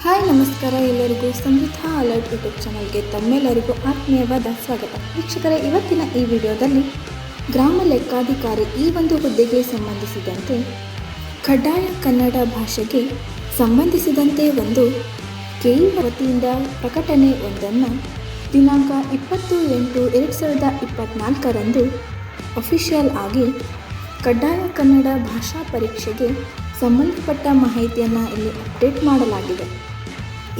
Hi, ನಮಸ್ಕಾರ ಎಲ್ಲರಿಗೂ. ಸಮೃದ್ಧ ಅಲರ್ಟ್ ಯೂಟ್ಯೂಬ್ ಚಾನಲ್ಗೆ ತಮ್ಮೆಲ್ಲರಿಗೂ ಆತ್ಮೀಯವಾದ ಸ್ವಾಗತ. ವೀಕ್ಷಕರೇ, ಇವತ್ತಿನ ಈ ವಿಡಿಯೋದಲ್ಲಿ ಗ್ರಾಮ ಲೆಕ್ಕಾಧಿಕಾರಿ ಈ ಒಂದು ಹುದ್ದೆಗೆ ಸಂಬಂಧಿಸಿದಂತೆ ಕಡ್ಡಾಯ ಕನ್ನಡ ಭಾಷೆಗೆ ಸಂಬಂಧಿಸಿದಂತೆ ಒಂದು ಕೇಂದ್ರ ವತಿಯಿಂದ ಪ್ರಕಟಣೆ ಒಂದನ್ನು ದಿನಾಂಕ ಇಪ್ಪತ್ತು ಎಂಟು ಎರಡು ಸಾವಿರದ ಇಪ್ಪತ್ತ್ನಾಲ್ಕರಂದು ಅಫಿಷಿಯಲ್ ಆಗಿ ಕಡ್ಡಾಯ ಕನ್ನಡ ಭಾಷಾ ಪರೀಕ್ಷೆಗೆ ಸಂಬಂಧಪಟ್ಟ ಮಾಹಿತಿಯನ್ನು ಇಲ್ಲಿ ಅಪ್ಡೇಟ್ ಮಾಡಲಾಗಿದೆ.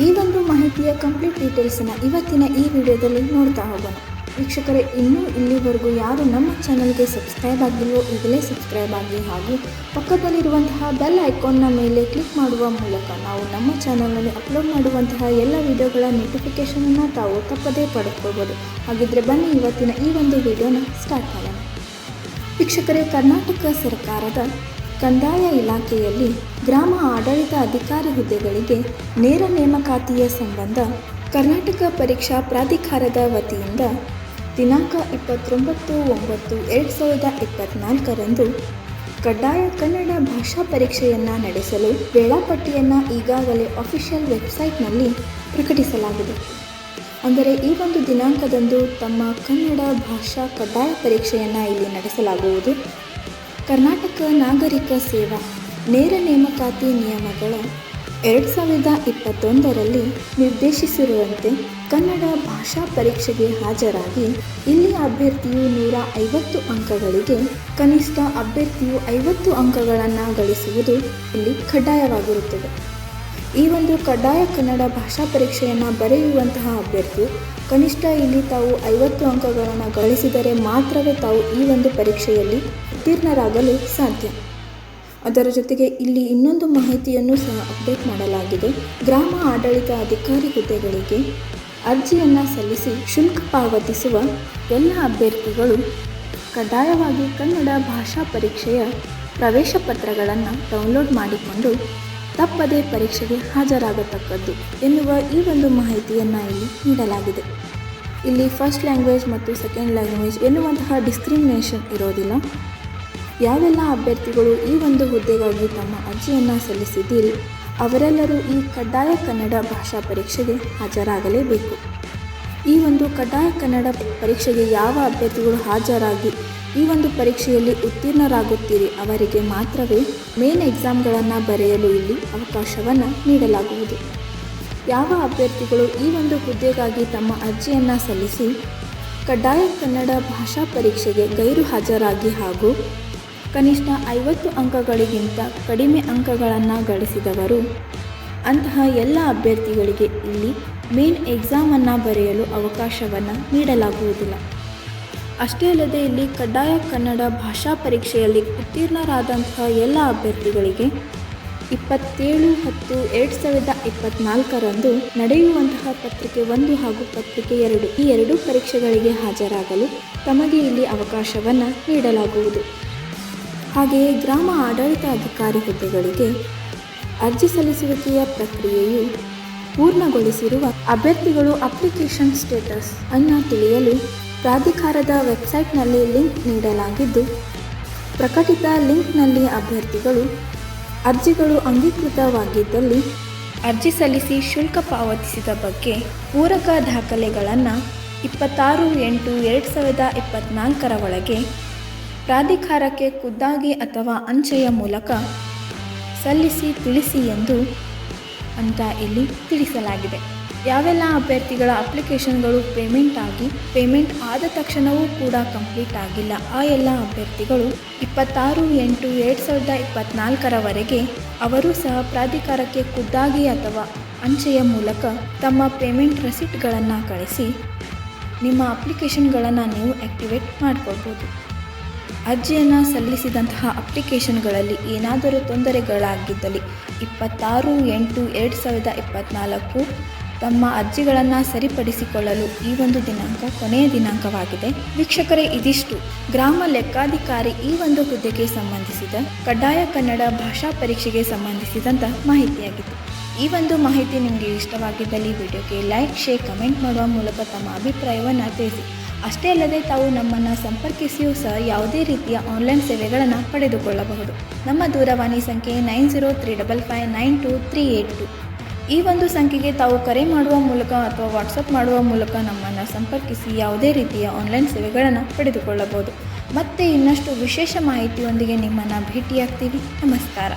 ಈ ಒಂದು ಮಾಹಿತಿಯ ಕಂಪ್ಲೀಟ್ ಡೀಟೇಲ್ಸನ್ನು ಇವತ್ತಿನ ಈ ವಿಡಿಯೋದಲ್ಲಿ ನೋಡ್ತಾ ಹೋಗೋಣ. ವೀಕ್ಷಕರೇ, ಇನ್ನೂ ಇಲ್ಲಿವರೆಗೂ ಯಾರು ನಮ್ಮ ಚಾನಲ್ಗೆ ಸಬ್ಸ್ಕ್ರೈಬ್ ಆಗಿಲ್ವೋ ಈಗಲೇ ಸಬ್ಸ್ಕ್ರೈಬ್ ಆಗಿ ಹಾಗೂ ಪಕ್ಕದಲ್ಲಿರುವಂತಹ ಬೆಲ್ ಐಕಾನ್ನ ಮೇಲೆ ಕ್ಲಿಕ್ ಮಾಡುವ ಮೂಲಕ ನಾವು ನಮ್ಮ ಚಾನಲ್ನಲ್ಲಿ ಅಪ್ಲೋಡ್ ಮಾಡುವಂತಹ ಎಲ್ಲ ವಿಡಿಯೋಗಳ ನೋಟಿಫಿಕೇಷನನ್ನು ತಾವು ತಪ್ಪದೇ ಪಡ್ಕೋಬೋದು ಹಾಗಿದ್ರೆ ಬನ್ನಿ ಇವತ್ತಿನ ಈ ಒಂದು ವಿಡಿಯೋನ ಸ್ಟಾರ್ಟ್ ಮಾಡೋಣ. ವೀಕ್ಷಕರೇ, ಕರ್ನಾಟಕ ಸರ್ಕಾರದ ಕಂದಾಯ ಇಲಾಖೆಯಲ್ಲಿ ಗ್ರಾಮ ಆಡಳಿತ ಅಧಿಕಾರಿ ಹುದ್ದೆಗಳಿಗೆ ನೇರ ನೇಮಕಾತಿಯ ಸಂಬಂಧ ಕರ್ನಾಟಕ ಪರೀಕ್ಷಾ ಪ್ರಾಧಿಕಾರದ ವತಿಯಿಂದ ದಿನಾಂಕ ಇಪ್ಪತ್ತೊಂಬತ್ತು ಒಂಬತ್ತು ಎರಡು ಸಾವಿರದ ಇಪ್ಪತ್ತ್ನಾಲ್ಕರಂದು ಕಡ್ಡಾಯ ಕನ್ನಡ ಭಾಷಾ ಪರೀಕ್ಷೆಯನ್ನು ನಡೆಸಲು ವೇಳಾಪಟ್ಟಿಯನ್ನು ಈಗಾಗಲೇ ಅಫಿಷಿಯಲ್ ವೆಬ್ಸೈಟ್ನಲ್ಲಿ ಪ್ರಕಟಿಸಲಾಗಿದೆ. ಅಂದರೆ ಈ ಒಂದು ದಿನಾಂಕದಂದು ತಮ್ಮ ಕನ್ನಡ ಭಾಷಾ ಕಡ್ಡಾಯ ಪರೀಕ್ಷೆಯನ್ನು ಇಲ್ಲಿ ನಡೆಸಲಾಗುವುದು. ಕರ್ನಾಟಕ ನಾಗರಿಕ ಸೇವಾ, ನೇರ ನೇಮಕಾತಿ ನಿಯಮಗಳ ಎರಡು ಸಾವಿರದ ಇಪ್ಪತ್ತೊಂದರಲ್ಲಿ ನಿರ್ದೇಶಿಸಿರುವಂತೆ ಕನ್ನಡ ಭಾಷಾ ಪರೀಕ್ಷೆಗೆ ಹಾಜರಾಗಿ ಇಲ್ಲಿ ಅಭ್ಯರ್ಥಿಯು ನೂರ ಐವತ್ತು ಅಂಕಗಳಿಗೆ ಕನಿಷ್ಠ ಅಭ್ಯರ್ಥಿಯು ಐವತ್ತು ಅಂಕಗಳನ್ನು ಗಳಿಸುವುದು ಇಲ್ಲಿ ಕಡ್ಡಾಯವಾಗಿರುತ್ತದೆ. ಈ ಒಂದು ಕಡ್ಡಾಯ ಕನ್ನಡ ಭಾಷಾ ಪರೀಕ್ಷೆಯನ್ನು ಬರೆಯುವಂತಹ ಅಭ್ಯರ್ಥಿ ಕನಿಷ್ಠ ಇಲ್ಲಿ ತಾವು ಐವತ್ತು ಅಂಕಗಳನ್ನು ಗಳಿಸಿದರೆ ಮಾತ್ರವೇ ತಾವು ಈ ಒಂದು ಪರೀಕ್ಷೆಯಲ್ಲಿ ಉತ್ತೀರ್ಣರಾಗಲು ಸಾಧ್ಯ. ಅದರ ಜೊತೆಗೆ ಇಲ್ಲಿ ಇನ್ನೊಂದು ಮಾಹಿತಿಯನ್ನು ಸಹ ಅಪ್ಡೇಟ್ ಮಾಡಲಾಗಿದೆ. ಗ್ರಾಮ ಆಡಳಿತ ಅಧಿಕಾರಿ ಹುದ್ದೆಗಳಿಗೆ ಅರ್ಜಿಯನ್ನು ಸಲ್ಲಿಸಿ ಶುಲ್ಕ ಪಾವತಿಸುವ ಎಲ್ಲ ಅಭ್ಯರ್ಥಿಗಳು ಕಡ್ಡಾಯವಾಗಿ ಕನ್ನಡ ಭಾಷಾ ಪರೀಕ್ಷೆಯ ಪ್ರವೇಶ ಪತ್ರಗಳನ್ನು ಡೌನ್ಲೋಡ್ ಮಾಡಿಕೊಂಡು ತಪ್ಪದೇ ಪರೀಕ್ಷೆಗೆ ಹಾಜರಾಗತಕ್ಕದ್ದು ಎನ್ನುವ ಈ ಒಂದು ಮಾಹಿತಿಯನ್ನು ಇಲ್ಲಿ ನೀಡಲಾಗಿದೆ. ಇಲ್ಲಿ ಫಸ್ಟ್ ಲ್ಯಾಂಗ್ವೇಜ್ ಮತ್ತು ಸೆಕೆಂಡ್ ಲ್ಯಾಂಗ್ವೇಜ್ ಎನ್ನುವಂತಹ ಡಿಸ್ಕ್ರಿಮಿನೇಷನ್ ಇರೋದಿಲ್ಲ. ಯಾವೆಲ್ಲ ಅಭ್ಯರ್ಥಿಗಳು ಈ ಒಂದು ಹುದ್ದೆಗಾಗಿ ತಮ್ಮ ಅರ್ಜಿಯನ್ನು ಸಲ್ಲಿಸಿದ್ದೀರಿ, ಅವರೆಲ್ಲರೂ ಈ ಕಡ್ಡಾಯ ಕನ್ನಡ ಭಾಷಾ ಪರೀಕ್ಷೆಗೆ ಹಾಜರಾಗಲೇಬೇಕು. ಈ ಒಂದು ಕಡ್ಡಾಯ ಕನ್ನಡ ಪರೀಕ್ಷೆಗೆ ಯಾವ ಅಭ್ಯರ್ಥಿಗಳು ಹಾಜರಾಗಿ ಈ ಒಂದು ಪರೀಕ್ಷೆಯಲ್ಲಿ ಉತ್ತೀರ್ಣರಾಗುತ್ತೀರಿ ಅವರಿಗೆ ಮಾತ್ರವೇ ಮೇನ್ ಎಕ್ಸಾಮ್ಗಳನ್ನು ಬರೆಯಲು ಇಲ್ಲಿ ಅವಕಾಶವನ್ನು ನೀಡಲಾಗುವುದು. ಯಾವ ಅಭ್ಯರ್ಥಿಗಳು ಈ ಒಂದು ಹುದ್ದೆಗಾಗಿ ತಮ್ಮ ಅರ್ಜಿಯನ್ನು ಸಲ್ಲಿಸಿ ಕಡ್ಡಾಯ ಕನ್ನಡ ಭಾಷಾ ಪರೀಕ್ಷೆಗೆ ಗೈರು ಹಾಜರಾಗಿ ಹಾಗೂ ಕನಿಷ್ಠ ಐವತ್ತು ಅಂಕಗಳಿಗಿಂತ ಕಡಿಮೆ ಅಂಕಗಳನ್ನು ಗಳಿಸಿದವರು. ಅಂತಹ ಎಲ್ಲ ಅಭ್ಯರ್ಥಿಗಳಿಗೆ ಇಲ್ಲಿ ಮೇನ್ ಎಕ್ಸಾಮನ್ನು ಬರೆಯಲು ಅವಕಾಶವನ್ನು ನೀಡಲಾಗುವುದಿಲ್ಲ. ಅಷ್ಟೇ ಅಲ್ಲದೆ ಇಲ್ಲಿ ಕಡ್ಡಾಯ ಕನ್ನಡ ಭಾಷಾ ಪರೀಕ್ಷೆಯಲ್ಲಿ ಉತ್ತೀರ್ಣರಾದಂತಹ ಎಲ್ಲ ಅಭ್ಯರ್ಥಿಗಳಿಗೆ ಇಪ್ಪತ್ತೇಳು ಹತ್ತು ಎರಡು ಸಾವಿರದ ಇಪ್ಪತ್ತ್ನಾಲ್ಕರಂದು ನಡೆಯುವಂತಹ ಪತ್ರಿಕೆ ಒಂದು ಹಾಗೂ ಪತ್ರಿಕೆ ಎರಡು ಈ ಎರಡೂ ಪರೀಕ್ಷೆಗಳಿಗೆ ಹಾಜರಾಗಲು ತಮಗೆ ಇಲ್ಲಿ ಅವಕಾಶವನ್ನು ನೀಡಲಾಗುವುದು. ಹಾಗೆಯೇ ಗ್ರಾಮ ಆಡಳಿತ ಅಧಿಕಾರಿ ಹುದ್ದೆಗಳಿಗೆ ಅರ್ಜಿ ಸಲ್ಲಿಸುವಿಕೆಯ ಪ್ರಕ್ರಿಯೆಯು ಪೂರ್ಣಗೊಳಿಸಿರುವ ಅಭ್ಯರ್ಥಿಗಳು ಅಪ್ಲಿಕೇಶನ್ ಸ್ಟೇಟಸ್ ಅನ್ನು ತಿಳಿಯಲು ಪ್ರಾಧಿಕಾರದ ವೆಬ್ಸೈಟ್ನಲ್ಲಿ ಲಿಂಕ್ ನೀಡಲಾಗಿದ್ದು, ಪ್ರಕಟಿತ ಲಿಂಕ್ನಲ್ಲಿ ಅಭ್ಯರ್ಥಿಗಳು ಅರ್ಜಿಗಳು ಅಂಗೀಕೃತವಾಗಿದ್ದಲ್ಲಿ ಅರ್ಜಿ ಸಲ್ಲಿಸಿ ಶುಲ್ಕ ಪಾವತಿಸಿದ ಬಗ್ಗೆ ಪೂರಕ ದಾಖಲೆಗಳನ್ನು ಇಪ್ಪತ್ತಾರು ಎಂಟು ಎರಡು ಸಾವಿರದ ಇಪ್ಪತ್ತ್ನಾಲ್ಕರ ಒಳಗೆ ಪ್ರಾಧಿಕಾರಕ್ಕೆ ಖುದ್ದಾಗಿ ಅಥವಾ ಅಂಚೆಯ ಮೂಲಕ ಸಲ್ಲಿಸಿ ತಿಳಿಸಿ ಎಂದು ಅಂತ ಇಲ್ಲಿ ತಿಳಿಸಲಾಗಿದೆ. ಯಾವೆಲ್ಲ ಅಭ್ಯರ್ಥಿಗಳ ಅಪ್ಲಿಕೇಶನ್ಗಳು ಪೇಮೆಂಟ್ ಆಗಿ ಪೇಮೆಂಟ್ ಆದ ತಕ್ಷಣವೂ ಕೂಡ ಕಂಪ್ಲೀಟ್ ಆಗಿಲ್ಲ. ಆ ಎಲ್ಲ ಅಭ್ಯರ್ಥಿಗಳು ಇಪ್ಪತ್ತಾರು ಎಂಟು ಎರಡು ಸಾವಿರದ ಇಪ್ಪತ್ತ್ನಾಲ್ಕರವರೆಗೆ ಅವರೂ ಸಹ ಪ್ರಾಧಿಕಾರಕ್ಕೆ ಖುದ್ದಾಗಿ ಅಥವಾ ಅಂಚೆಯ ಮೂಲಕ ತಮ್ಮ ಪೇಮೆಂಟ್ ರೆಸಿಪ್ಟ್ಗಳನ್ನು ಕಳಿಸಿ ನಿಮ್ಮ ಅಪ್ಲಿಕೇಶನ್ಗಳನ್ನು ನೀವು ಆ್ಯಕ್ಟಿವೇಟ್ ಮಾಡ್ಕೊಳ್ಬೋದು. ಅರ್ಜಿಯನ್ನು ಸಲ್ಲಿಸಿದಂತಹ ಅಪ್ಲಿಕೇಶನ್ಗಳಲ್ಲಿ ಏನಾದರೂ ತೊಂದರೆಗಳಾಗಿದ್ದಲ್ಲಿ ಇಪ್ಪತ್ತಾರು ಎಂಟು ಎರಡು ಸಾವಿರದ ಇಪ್ಪತ್ತ್ನಾಲ್ಕು ತಮ್ಮ ಅರ್ಜಿಗಳನ್ನು ಸರಿಪಡಿಸಿಕೊಳ್ಳಲು ಈ ಒಂದು ದಿನಾಂಕ ಕೊನೆಯ ದಿನಾಂಕವಾಗಿದೆ. ವೀಕ್ಷಕರೇ, ಇದಿಷ್ಟು. ಗ್ರಾಮ ಲೆಕ್ಕಾಧಿಕಾರಿ ಈ ಒಂದು ಹುದ್ದೆಗೆ ಸಂಬಂಧಿಸಿದ ಕಡ್ಡಾಯ ಕನ್ನಡ ಭಾಷಾ ಪರೀಕ್ಷೆಗೆ ಸಂಬಂಧಿಸಿದಂಥ ಮಾಹಿತಿಯಾಗಿತ್ತು. ಈ ಒಂದು ಮಾಹಿತಿ ನಿಮಗೆ ಇಷ್ಟವಾಗಿದ್ದಲ್ಲಿ ವಿಡಿಯೋಗೆ ಲೈಕ್, ಶೇರ್, ಕಮೆಂಟ್ ಮಾಡುವ ಮೂಲಕ ತಮ್ಮ ಅಭಿಪ್ರಾಯವನ್ನು ತಿಳಿಸಿ. ಅಷ್ಟೇ ಅಲ್ಲದೆ ತಾವು ನಮ್ಮನ್ನು ಸಂಪರ್ಕಿಸಿಯೂ ಸಹ ಯಾವುದೇ ರೀತಿಯ ಆನ್ಲೈನ್ ಸೇವೆಗಳನ್ನು ಪಡೆದುಕೊಳ್ಳಬಹುದು. ನಮ್ಮ ದೂರವಾಣಿ ಸಂಖ್ಯೆ nine zero three double five nine two three eight two ಈ ಒಂದು ಸಂಖ್ಯೆಗೆ ತಾವು ಕರೆ ಮಾಡುವ ಮೂಲಕ ಅಥವಾ ವಾಟ್ಸಪ್ ಮಾಡುವ ಮೂಲಕ ನಮ್ಮನ್ನು ಸಂಪರ್ಕಿಸಿ ಯಾವುದೇ ರೀತಿಯ ಆನ್ಲೈನ್ ಸೇವೆಗಳನ್ನು ಪಡೆದುಕೊಳ್ಳಬಹುದು. ಮತ್ತೆ ಇನ್ನಷ್ಟು ವಿಶೇಷ ಮಾಹಿತಿಯೊಂದಿಗೆ ನಿಮ್ಮನ್ನು ಭೇಟಿಯಾಗ್ತೀವಿ. ನಮಸ್ಕಾರ.